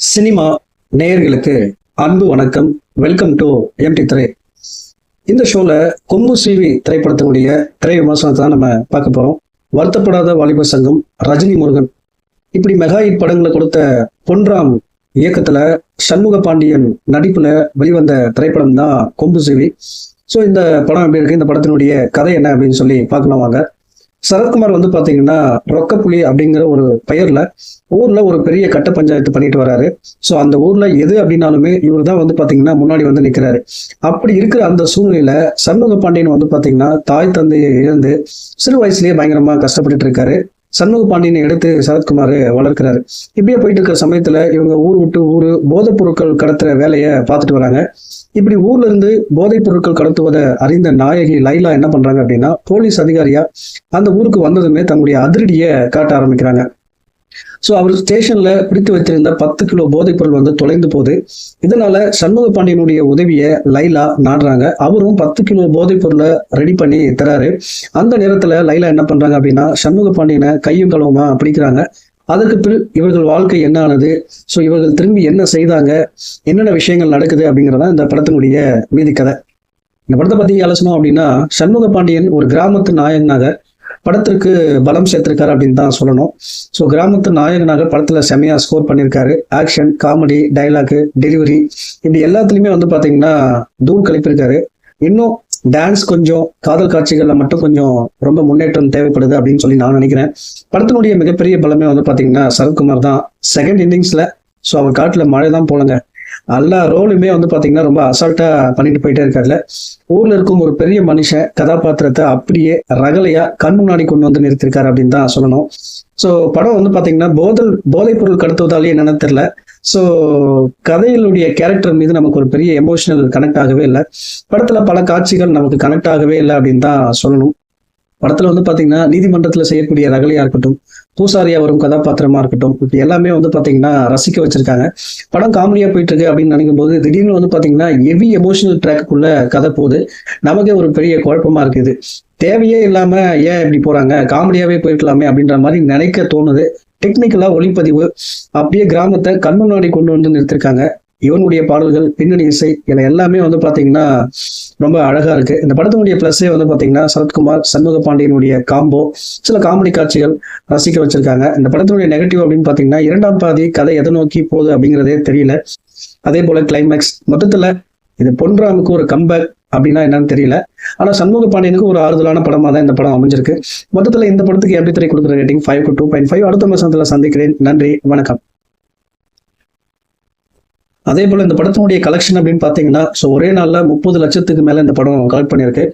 Cinema நேயர்களுக்கு அன்பு வணக்கம். வெல்கம் டு எம்டி திரை இந்த ஷோல கொம்பு சிவி திரைப்படத்தினுடைய திரை விமர்சனத்தை தான் நம்ம பார்க்க போறோம். வருத்தப்படாத வாலிபர் சங்கம் ரஜினி முருகன். இப்படி மெகா ஹிட் படங்களை கொடுத்த பொன்ராம் இயக்கத்துல சண்முக பாண்டியன் நடிப்புல வெளிவந்த திரைப்படம் தான் கொம்பு சிவி. ஸோ இந்த படம் எப்படி இருக்கு? இந்த படத்தினுடைய கதை என்ன அப்படின்னு சொல்லி பார்க்கலாம் வாங்க. சரத்குமார் வந்து பாத்தீங்கன்னா ரொக்கப்புலி அப்படிங்கிற ஒரு பெயர்ல ஊர்ல ஒரு பெரிய கட்ட பஞ்சாயத்து பண்ணிட்டு வராரு. ஸோ அந்த ஊர்ல எது அப்படின்னாலுமே இவர் தான் வந்து பாத்தீங்கன்னா முன்னாடி வந்து நிக்கிறாரு. அப்படி இருக்கிற அந்த சூழ்நிலையில சண்முக பாண்டியன் வந்து பாத்தீங்கன்னா தாய் தந்தையை இழந்து சிறு வயசுலயே பயங்கரமா கஷ்டப்பட்டுட்டு இருக்காரு. சண்முக பாண்டியனை எடுத்து சரத்குமார் வளர்க்கிறாரு. இப்படியே போயிட்டு இருக்கிற சமயத்துல இவங்க ஊர் விட்டு ஊர் போதைப் பொருட்கள் கடத்துற வேலையை பார்த்துட்டு வராங்க. இப்படி ஊர்ல இருந்து போதைப் பொருட்கள் கடத்துவதை அறிந்த நாயகி லைலா என்ன பண்றாங்க அப்படின்னா போலீஸ் அதிகாரியா அந்த ஊருக்கு வந்ததுமே தங்களுடைய அதிரடியை காட்ட ஆரம்பிக்கிறாங்க. ஸோ அவர் ஸ்டேஷன்ல பிடித்து வச்சிருந்த பத்து கிலோ போதைப் பொருள் வந்து தொலைந்து போகுது. இதனால சண்முக பாண்டியனுடைய உதவியை லைலா நாடுறாங்க. அவரும் பத்து கிலோ போதைப் பொருளை ரெடி பண்ணி தராரு அந்த நேரத்துல லைலா என்ன பண்றாங்க அப்படின்னா சண்முக பாண்டியனை கையும் களவுமா பிடிக்கிறாங்க. அதற்கு பிறகு இவர்கள் வாழ்க்கை என்ன ஆனது ஸோ இவர்கள் திரும்பி என்ன செய்தாங்க? என்னென்ன விஷயங்கள் நடக்குது அப்படிங்கிறதா இந்த படத்தினுடைய மீதி கதை இந்த படத்தை பற்றி அலசணும் அப்படின்னா சண்முக பாண்டியன் ஒரு கிராமத்து நாயகனாக படத்திற்கு பலம் சேர்த்திருக்காரு அப்படின்னு தான் சொல்லணும். ஸோ கிராமத்து நாயகனாக படத்தில் செமையாக ஸ்கோர் பண்ணியிருக்காரு. ஆக்ஷன் காமெடி டைலாக் டெலிவரி இப்படி எல்லாத்துலேயுமே வந்து பார்த்தீங்கன்னா தூள் கழிப்பிருக்காரு இன்னும் டான்ஸ் கொஞ்சம் காதல் காட்சிகள்ல மட்டும் கொஞ்சம் ரொம்ப முன்னேற்றம் தேவைப்படுது அப்படின்னு சொல்லி நான் நினைக்கிறேன். படத்தினுடைய மிகப்பெரிய பலமே வந்து பாத்தீங்கன்னா சரத்குமார் தான். செகண்ட் இன்னிங்ஸ்ல ஸோ அவர் காட்டுல மழை தான் போலங்க. எல்லா ரோலுமே வந்து பாத்தீங்கன்னா ரொம்ப அசால்ட்டா பண்ணிட்டு போயிட்டே இருக்காருல. ஊர்ல இருக்கும் ஒரு பெரிய மனுஷன் கதாபாத்திரத்தை அப்படியே ரகலையா கண் முன்னாடி கொண்டு வந்து நிறுத்திருக்காரு அப்படின்னு தான் சொல்லணும். ஸோ படம் வந்து பார்த்தீங்கன்னா போதல் போதைப் பொருள் கடத்துவதாலே என்னன்னு தெரில ஸோ கதையினுடைய கேரக்டர் மீது நமக்கு ஒரு பெரிய எமோஷனல் கனெக்ட் ஆகவே இல்லை. படத்தில் பல காட்சிகள் நமக்கு கனெக்ட் ஆகவே இல்லை அப்படின்னு தான் சொல்லணும். படத்துல வந்து பாத்தீங்கன்னா நீதிமன்றத்துல செய்யக்கூடிய ரகலையா இருக்கட்டும் பூசாரியா வரும் கதாபாத்திரமா இருக்கட்டும் இப்படி எல்லாமே வந்து பாத்தீங்கன்னா ரசிக்க வச்சிருக்காங்க. படம் காமெடியா போயிட்டு இருக்கு அப்படின்னு நினைக்கும் போது திடீர்னு வந்து பாத்தீங்கன்னா ஹெவி எமோஷனல் ட்ராக்குள்ள கதை போகுது. நமக்கே ஒரு பெரிய குழப்பமா இருக்குது. தேவையே இல்லாம ஏன் இப்படி போறாங்க? காமெடியாவே போயிருக்கலாமே அப்படின்ற மாதிரி நினைக்க தோணுது. டெக்னிக்கலா ஒளிப்பதிவு அப்படியே கிராமத்தை கண் முன்னாடி கொண்டு வந்து நிறுத்திருக்காங்க. இவனுடைய பாடல்கள் பின்னணி இசை என எல்லாமே வந்து பாத்தீங்கன்னா ரொம்ப அழகா இருக்கு. இந்த படத்தினுடைய பிளஸ்ஸே வந்து பாத்தீங்கன்னா சரத்குமார் சண்முக பாண்டியனுடைய காம்போ சில காமெடி காட்சிகள் ரசிக்க வச்சிருக்காங்க. இந்த படத்தினுடைய நெகட்டிவ் அப்படின்னு பாத்தீங்கன்னா இரண்டாம் பாதி கதை எதை நோக்கி போகுது அப்படிங்கிறதே தெரியல. அதே போல கிளைமேக்ஸ் மொத்தத்துல இது பொன்ராமுக்கு ஒரு கம்பேக் அப்படின்னா என்னன்னு தெரியல. ஆனா சண்முக பாண்டியனுக்கு ஒரு ஆறுதலான படமா தான் இந்த படம் அமைஞ்சிருக்கு. மொத்தத்துல இந்த படத்துக்கு எப்படி திரை கொடுக்குற rating five to two point five அடுத்த மாசத்துல சந்திக்கிறேன். நன்றி வணக்கம். அதே போல் இந்த படத்தினுடைய கலெக்ஷன் அப்படின்னு பார்த்தீங்கன்னா ஸோ ஒரே நாளில் முப்பது லட்சத்துக்கு மேலே இந்த படம் கலெக்ட் பண்ணியிருக்கு.